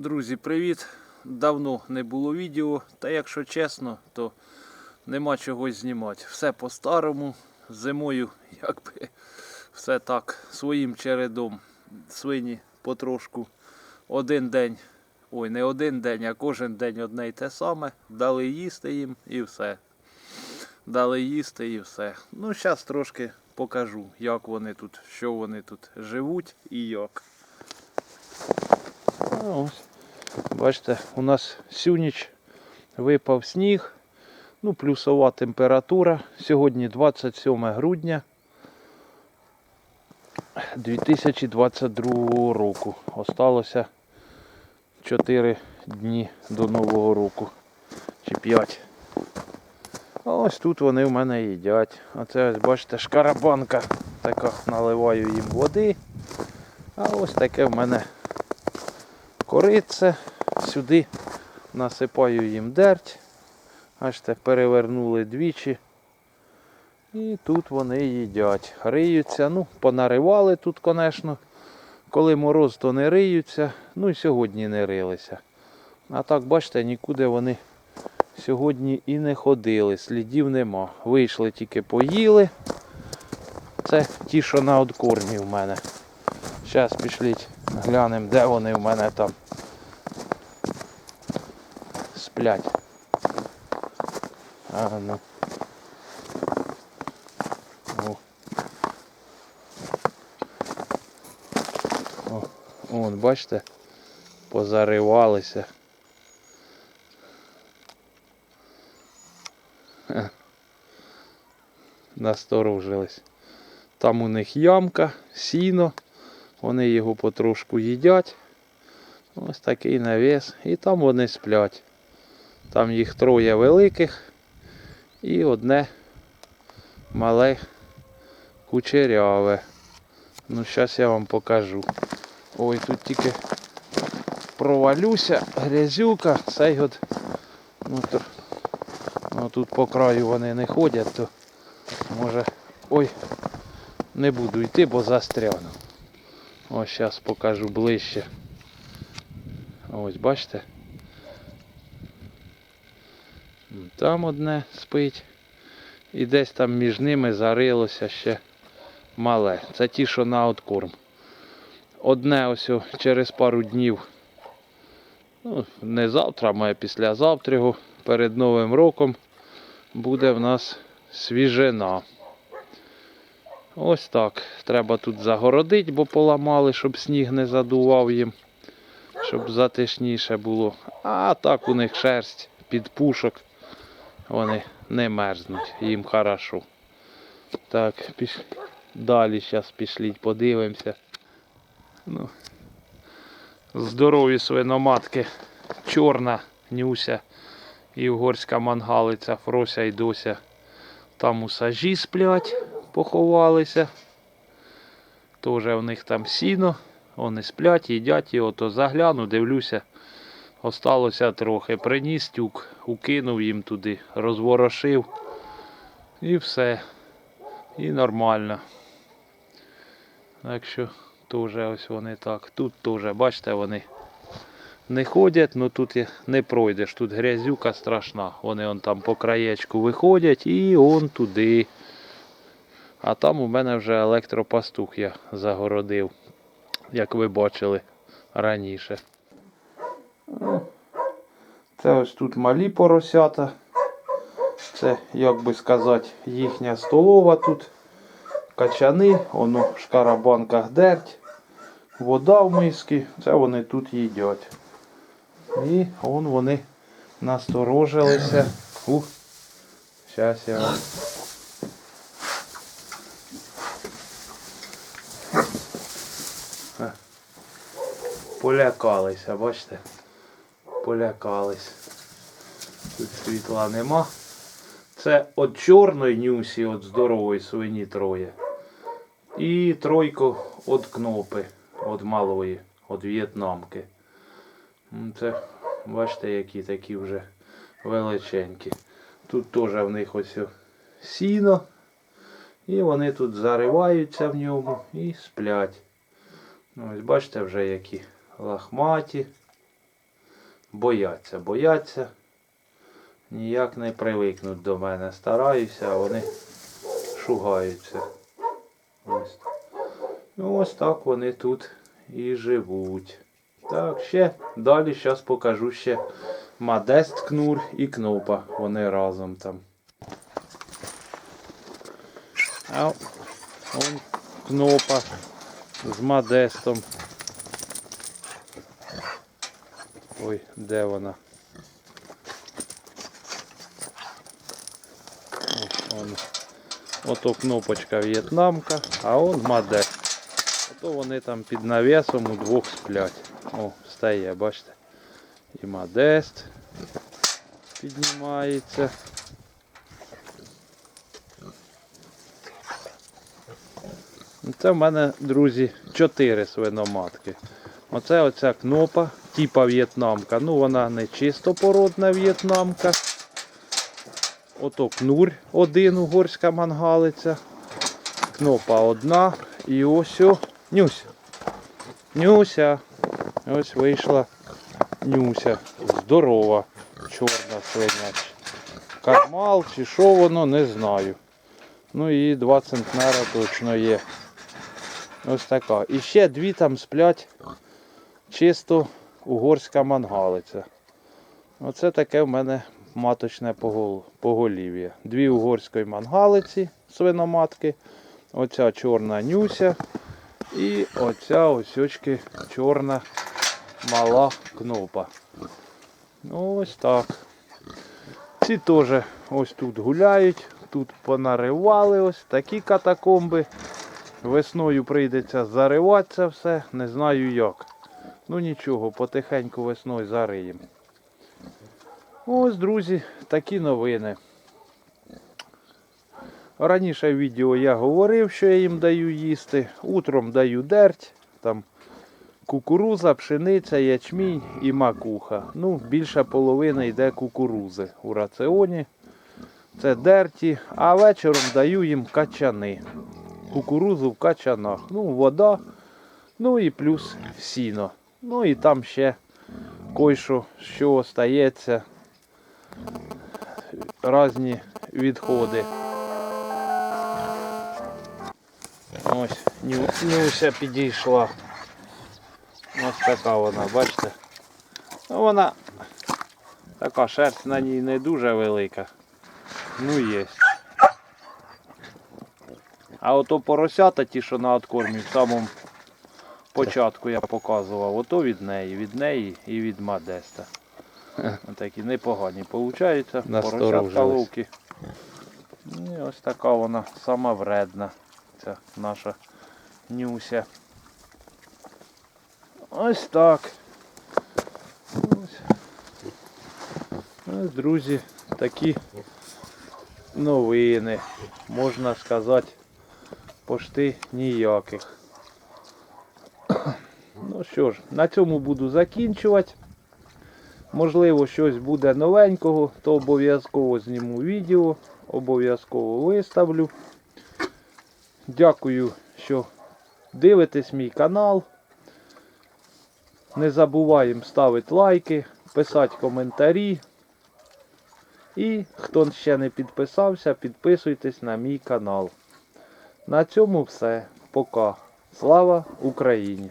Друзі, привіт! Давно не було відео, та якщо чесно, то нема чогось знімати. Все по-старому, зимою якби все так, своїм чередом. Свині потрошку один день, ой, не один день, а кожен день одне й те саме. Дали їсти їм і все. Дали їсти і все. Ну, зараз трошки покажу, як вони тут, що вони тут живуть і як. А, ось. Бачите, у нас всю ніч випав сніг, ну, плюсова температура. Сьогодні 27 грудня 2022 року. Осталося 4 дні до Нового року. Чи 5. А ось тут вони в мене їдять. Оце ось бачите шкарабанка. Така наливаю їм води. А ось таке в мене корице. Сюди насипаю їм дерть. Аж Бачите, перевернули двічі. І тут вони їдять. Риються. Ну, понаривали тут, звісно. Коли мороз, то не риються. Ну і сьогодні не рилися. А так, бачите, нікуди вони сьогодні і не ходили. Слідів нема. Вийшли тільки поїли. Це ті, що на откормі в мене. Зараз пішліть, глянемо, де вони в мене там сплять. А, ну. О. О, вон, бачите, позаривалися. Насторожились. Там у них ямка, сіно. Вони його потрошку їдять. Ось такий навіс. І там вони сплять. Там їх троє великих і одне мале кучеряве. Ну, зараз я вам покажу. Ой, тут тільки провалюся, грязюка, цей от, ну, то, ну тут по краю вони не ходять, то може. Ой, не буду йти, бо застряну. Ось зараз покажу ближче. Ось бачите? Там одне спить. І десь там між ними зарилося ще мале. Це ті, що на откорм. Одне ось через пару днів. Ну, не завтра, а післязавтра перед Новим роком буде в нас свіжина. Ось так. Треба тут загородити, бо поламали, щоб сніг не задував їм, щоб затишніше було. А так у них шерсть під пушок. Вони не мерзнуть, їм хорошо. Так, піш... далі зараз пішліть, подивимося. Ну, здорові свиноматки. Чорна нюся і угорська мангалиця, Фрося і Дося. Там у сажі сплять, поховалися. Тоже в них там сіно. Вони сплять, їдять його, то загляну, дивлюся. Осталося трохи. Приніс тюк, укинув їм туди, розворошив. І все. І нормально. Так що теж ось вони так. Тут теж, бачите, вони не ходять, але тут не пройдеш. Тут грязюка страшна. Вони он там по краєчку виходять і он туди. А там у мене вже електропастух я загородив, як ви бачили раніше. Це ось тут малі поросята. Це, як би сказати, їхня столова тут. Качани, воно в шкарабанках дерть, вода в миски, це вони тут їдять. І вон вони насторожилися. Ух, зараз я Полякалися, бачите? Полякались. Тут світла нема. Це від чорної нюсі, від здорової свині троє. І тройку від кнопи, від малої, від в'єтнамки. Це, бачите, які такі вже величенькі. Тут теж в них ось сіно. І вони тут зариваються в ньому і сплять. Ось бачите вже які лахматі. бояться, бояться. Ніяк не привикнуть до мене. Стараюся, а вони шугаються. Ось. Ну, ось так вони тут і живуть. Так, ще далі зараз покажу ще Мадест Кнур і Кнопа. Вони разом там. А он Кнопа з Мадестом. Ой, де вона? Ото кнопочка в'єтнамка, а он Мадест. Ото вони там під навісом удвох сплять. О, встає, бачите? І Модест піднімається. Це в мене, друзі, чотири свиноматки. Оце оця кнопа, типа в'єтнамка. Ну, вона не чистопородна в'єтнамка. Ото кнурь один угорська мангалиця. Кнопа одна. І ось о, Нюся. Нюся. Ось вийшла Нюся. Здорова. Чорна свиняча. Кармал чи що воно, не знаю. Ну і 2 центнера точно є. Ось така. І ще дві там сплять чисто угорська мангалиця. Оце таке в мене маточне поголів'я. Дві угорської мангалиці, свиноматки. Оця чорна нюся. І оця осьочки чорна мала кнопа. Ну, ось так. Ці теж ось тут гуляють, тут понаривали ось такі катакомби. Весною прийдеться заривати це все, не знаю як. Ну нічого, потихеньку весною зариємо. Ось, друзі, такі новини. Раніше в відео я говорив, що я їм даю їсти. Утром даю дерть, там кукуруза, пшениця, ячмінь і макуха. Ну, більша половина йде кукурузи у раціоні. Це дерті, а вечором даю їм качани. Кукурузу в качанах. Ну, вода, ну і плюс сіно. Ну і там ще кой-що, що остається. Різні відходи. Ось, Ню, Нюся підійшла. Ось така вона, бачите? Ну вона така шерсть на ній не дуже велика. Ну є. А ото поросята ті, що на откормі, в самому початку я показував, ото від неї, від неї і від Мадеста. Такі непогані получаються. Поросятка ловкі. Ну, І ось така вона сама вредна. Ця наша нюся. Ось так. Ось. Ось, друзі, такі новини. Можна сказати, пошти ніяких. Ну що ж, на цьому буду закінчувати. Можливо, щось буде новенького, то обов'язково зніму відео, обов'язково виставлю. Дякую, що дивитесь мій канал. Не забуваємо ставити лайки, писати коментарі. І хто ще не підписався, підписуйтесь на мій канал. На цьому все. Пока. Слава Україні!